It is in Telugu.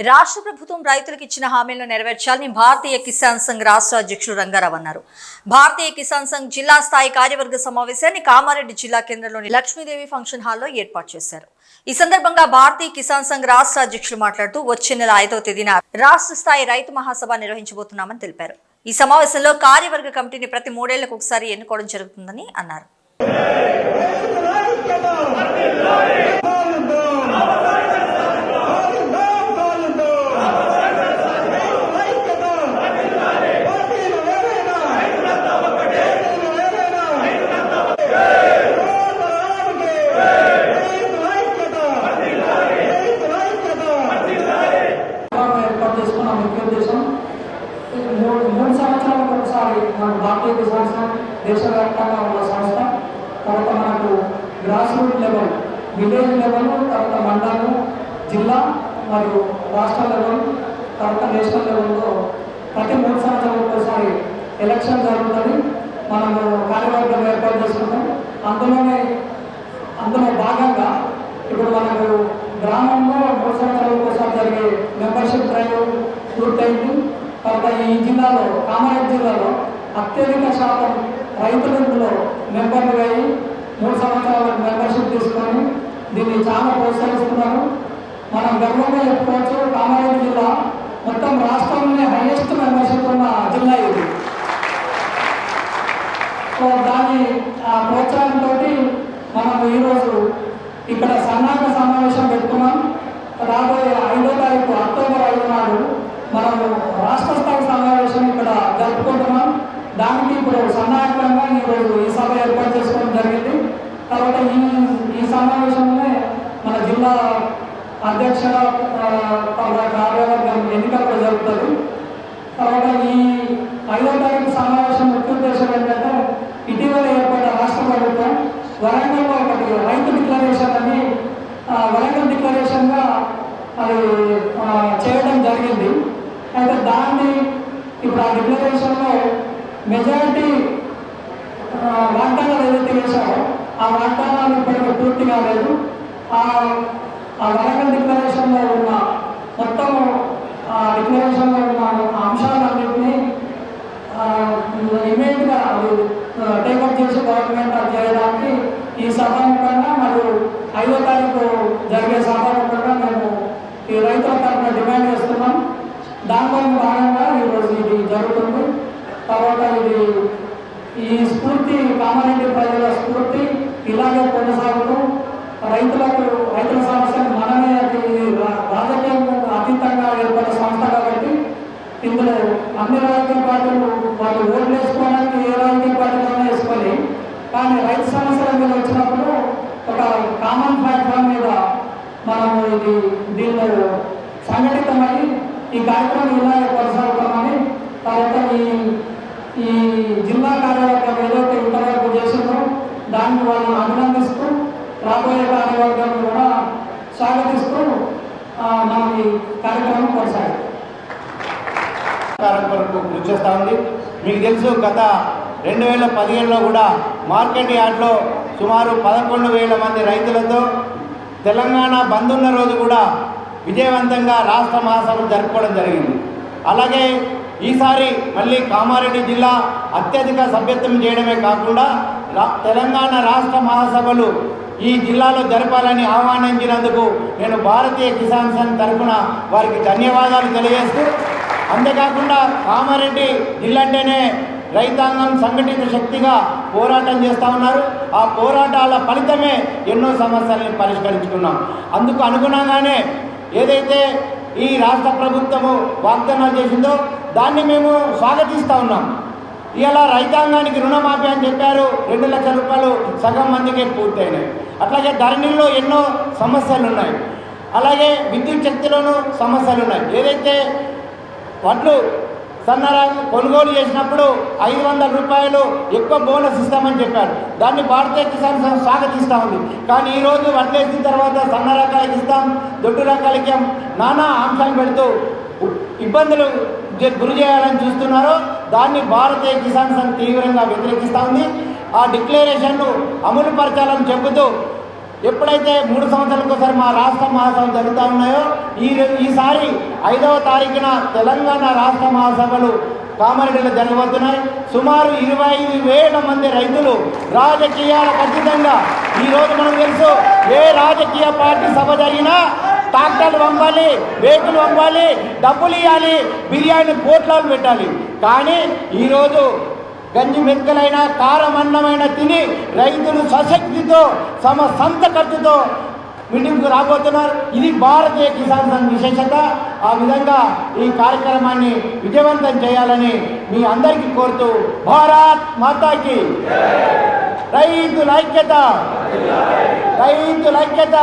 రాష్ట్ర ప్రభుత్వం రైతులకు ఇచ్చిన హామీలను నెరవేర్చాలని భారతీయ కిసాన్ సంఘ్ రాష్ట్ర అధ్యక్షుడు రంగారావు అన్నారు. భారతీయ కిసాన్ సంఘ్ జిల్లా స్థాయి కార్యవర్గ సమావేశాన్ని కామారెడ్డి జిల్లా కేంద్రంలోని లక్ష్మీదేవి ఫంక్షన్ హాల్లో ఏర్పాటు చేశారు. ఈ సందర్భంగా భారతీయ కిసాన్ సంఘ్ రాష్ట్ర అధ్యక్షులు మాట్లాడుతూ వచ్చే నెల ఐదవ తేదీన రాష్ట్ర స్థాయి రైతు మహాసభ నిర్వహించబోతున్నామని తెలిపారు. ఈ సమావేశంలో కార్యవర్గ కమిటీని ప్రతి మూడేళ్ళకు ఒకసారి ఎన్నుకోవడం జరుగుతుందని అన్నారు ప్రోగ్రాం ఏర్పాటు చేసుకున్న ముఖ్య ఉద్దేశం మూడు మూడు సంవత్సరాలకు ఒకసారి మనకు భారతీయ సంస్థ దేశవ్యాప్తంగా ఉన్న సంస్థ తర్వాత మనకు grass root level village level తర్వాత మండలం జిల్లా మరియు రాష్ట్ర లెవెల్ తర్వాత నేషనల్ లెవెల్లో ప్రతి మూడు సంవత్సరాలు ఒకసారి ఎలక్షన్ జరుగుతుంది. మనము కార్యవర్గం ఏర్పాటు చేసుకుంటాం. అందులోనే అందులో భాగంగా ఇప్పుడు మనకు గ్రామంలో మూడు సంవత్సరాలు ఒకసారి జరిగే మెంబర్షిప్ డ్రైవ్ పూర్తయింది. తర్వాత ఈ జిల్లాలో కామారెడ్డి జిల్లాలో అత్యధిక శాతం రైతులు ఇందులో మెంబర్లు అయ్యి మూడు సంవత్సరాలకు మెంబర్షిప్ తీసుకొని దీన్ని చాలా ప్రోత్సహిస్తున్నారు. మనం గర్వంగా చెప్పుకోవచ్చు కామారెడ్డి జిల్లా మొత్తం రాష్ట్రంలోనే హైయెస్ట్ మెంబర్షిప్ ఉన్న జిల్లా ఇది. సో దాని ఆ ప్రోత్సాహంతో మనం ఈరోజు ఇక్కడ సన్నాహక సమావేశం పెట్టుకున్నాం. రాబోయే ఐదో తారీఖు అక్టోబర్ ఐదు నాడు మనము రాష్ట్ర స్థాయి సమావేశం ఇక్కడ జరుపుకుంటున్నాం. దానికి ఇప్పుడు సన్నాహకంగా ఈరోజు ఈ సభ ఏర్పాటు చేసుకోవడం జరిగింది. తర్వాత ఈ ఈ సమావేశంలో మన జిల్లా అధ్యక్ష కార్యవర్గం ఎన్నిక కూడా జరుగుతుంది. తర్వాత ఈ ఐదో తారీఖు సమావేశం ముఖ్య ఉద్దేశం ఏంటంటే ఇటీవల ఏర్పడ్డ రాష్ట్ర ప్రభుత్వం వరంగల్లో ఒకటి రైతు డిక్లరేషన్ అని వరంగల్ డిక్లరేషన్గా అది చేయడం జరిగింది. అయితే దాన్ని ఇప్పుడు ఆ డిక్లరేషన్లో మెజారిటీ ఆ, వాగ్దానాలు ఏదైతే ఆ వాగ్దానాలు ఇప్పటికీ పూర్తి కాలేదు ఆ ఆ వరంగల్ డిక్లరేషన్లో ఉన్న మొత్తం ఆ డిక్లరేషన్లో ఉన్న అంశాలన్నింటినీ ఇమీడియట్గా అది టేకప్ చేసి గవర్నమెంట్ అది చేయడానికి ఈ సభాముఖంగా మరియు ఐదో తారీఖు జరిగే సభాముఖంగా మేము ఈ రైతుల తరఫున డిమాండ్ చేస్తున్నాం. దాంట్లో భాగంగా ఈరోజు ఇది జరుగుతుంది. తర్వాత ఇది ఈ స్ఫూర్తి కామారెడ్డి ప్రజల ఇలాగే కొనసాగుతూ రైతులకు రైతుల సమస్యలు మనమే రాజకీయం అతీతంగా ఏర్పడిన సంస్థ కాబట్టి ఇందులో అన్ని రాజకీయ పార్టీలు వాళ్ళు ఓట్లు వేసుకోవడానికి ఏ రాజకీయ పార్టీలోనే వేసుకొని కానీ రైతు సమస్యల మీద వచ్చినప్పుడు ఒక కామన్ ప్లాట్ఫామ్ మీద మనము ఇది దీనిలో సంఘటితమై ఈ కార్యక్రమం ఇలాగే కొనసాగుతామని తర్వాత ఈ ఈ జిల్లా కార్యవర్గం ఏదైతే ఇంతవరకు చేసిన దాన్ని వాళ్ళని అభినందిస్తూ రాబోయే కార్యవర్గాన్ని కూడా స్వాగతిస్తూ ఆ, మనం ఈ కార్యక్రమం కొనసాగింది సహకారం కృషి చేస్తూ ఉంది. మీకు తెలుసు గత రెండు వేల పదిహేడులో కూడా మార్కెట్ యార్డ్లో సుమారు పదకొండు వేల మంది రైతులతో తెలంగాణ బంద్ ఉన్న రోజు కూడా విజయవంతంగా రాష్ట్ర మహాసభలు జరుపుకోవడం జరిగింది. అలాగే ఈసారి మళ్ళీ కామారెడ్డి జిల్లా అత్యధిక సభ్యత్వం చేయడమే కాకుండా తెలంగాణ రాష్ట్ర మహాసభలు ఈ జిల్లాలో జరపాలని ఆహ్వానించినందుకు నేను భారతీయ కిసాన్ సంఘ్ తరఫున వారికి ధన్యవాదాలు తెలియజేస్తూ అంతేకాకుండా కామారెడ్డి జిల్లా అంటేనే రైతాంగం సంఘటిత శక్తిగా పోరాటం చేస్తూ ఉన్నారు. ఆ పోరాటాల ఫలితమే ఎన్నో సమస్యలను పరిష్కరించుకున్నాం. అందుకు అనుగుణంగానే ఏదైతే ఈ రాష్ట్ర ప్రభుత్వము వాగ్దానాలు చేసిందో దాన్ని మేము స్వాగతిస్తూ ఉన్నాం. ఇలా రైతాంగానికి రుణమాఫీ అని చెప్పారు రెండు లక్షల రూపాయలు సగం మందికే పూర్తయినాయి. అట్లాగే ధరణిలో ఎన్నో సమస్యలు ఉన్నాయి అలాగే విద్యుత్ శక్తిలోనూ సమస్యలు ఉన్నాయి ఏదైతే వడ్లు సన్నరాలు కొనుగోలు చేసినప్పుడు ఐదు వందల రూపాయలు ఎక్కువ బోనస్ ఇస్తామని చెప్పారు దాన్ని భారతీయ కిసాన్ సంఘ్ స్వాగతిస్తూ ఉంది. కానీ ఈరోజు వడ్లు తర్వాత సన్న రకాలకి ఇస్తాం దొడ్డు రకాలకి నానా అంశాలు పెడుతూ ఇబ్బందులు గురి చేయాలని చూస్తున్నారో. దాన్ని భారతీయ కిసాన్ సంఘ్ తీవ్రంగా వ్యతిరేకిస్తూ ఉంది. ఆ డిక్లరేషన్ను అమలుపరచాలని చెబుతూ ఎప్పుడైతే మూడు సంవత్సరాలకు ఒకసారి మా రాష్ట్ర మహాసభ జరుగుతూ ఉన్నాయో ఈ ఈసారి ఐదవ తారీఖున తెలంగాణ రాష్ట్ర మహాసభలు కామారెడ్డిలో జరగబోతున్నాయి. సుమారు ఇరవై ఐదు వేల మంది రైతులు రాజకీయాల ఖచ్చితంగా ఈరోజు మనం తెలుసు ఏ రాజకీయ పార్టీ సభ జరిగినా ట్రాక్టర్లు పంపాలి వెహికల్ పంపాలి డబ్బులు ఇవ్వాలి బిర్యానీ కోట్లాలు పెట్టాలి. కానీ ఈరోజు గంజి మెక్కలైన కారం అన్నమైన తిని రైతులు సశక్తితో తమ సొంత ఖర్చుతో మీటింగ్కు రాబోతున్నారు. ఇది భారతీయ కిసాన్ సంఘ్ విశేషత. ఆ విధంగా ఈ కార్యక్రమాన్ని విజయవంతం చేయాలని మీ అందరికీ కోరుతూ భారత్ మాతాకి రైతుల ఐక్యత! రైతుల ఐక్యత!